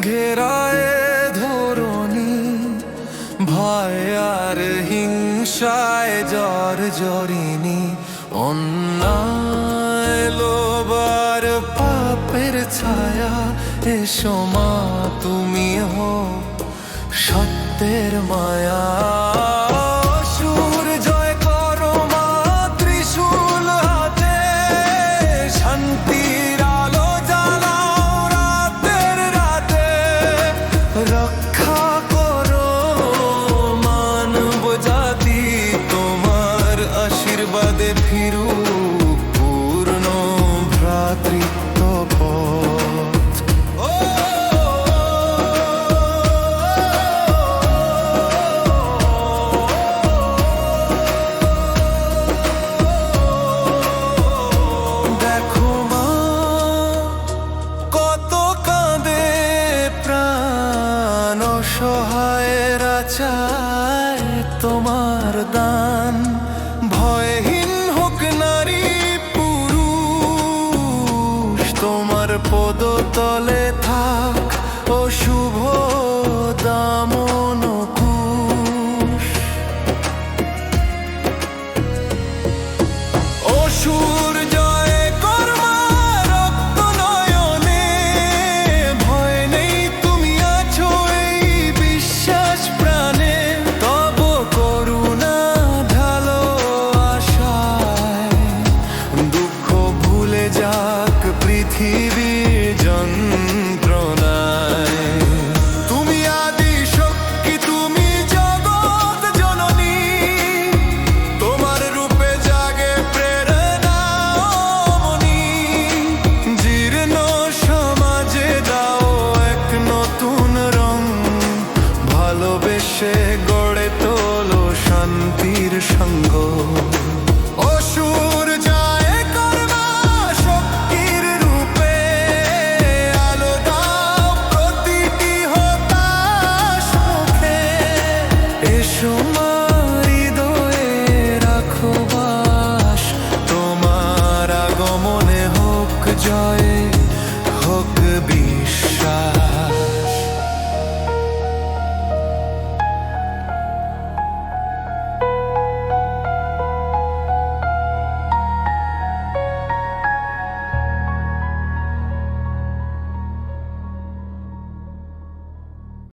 ঘেরায় ধরণী ভয় আর হিংসায় জর জরিনি অন্যায় পাপের ছায়া, এসো মা, তুমিও সত্যের মায়া। প্রাণ সহায়রা চায় তোমার দান। ভয়হীন হোক নারী, পুরুষ, তোমার পদতলে থাক ও শুভ দামন কুশ here.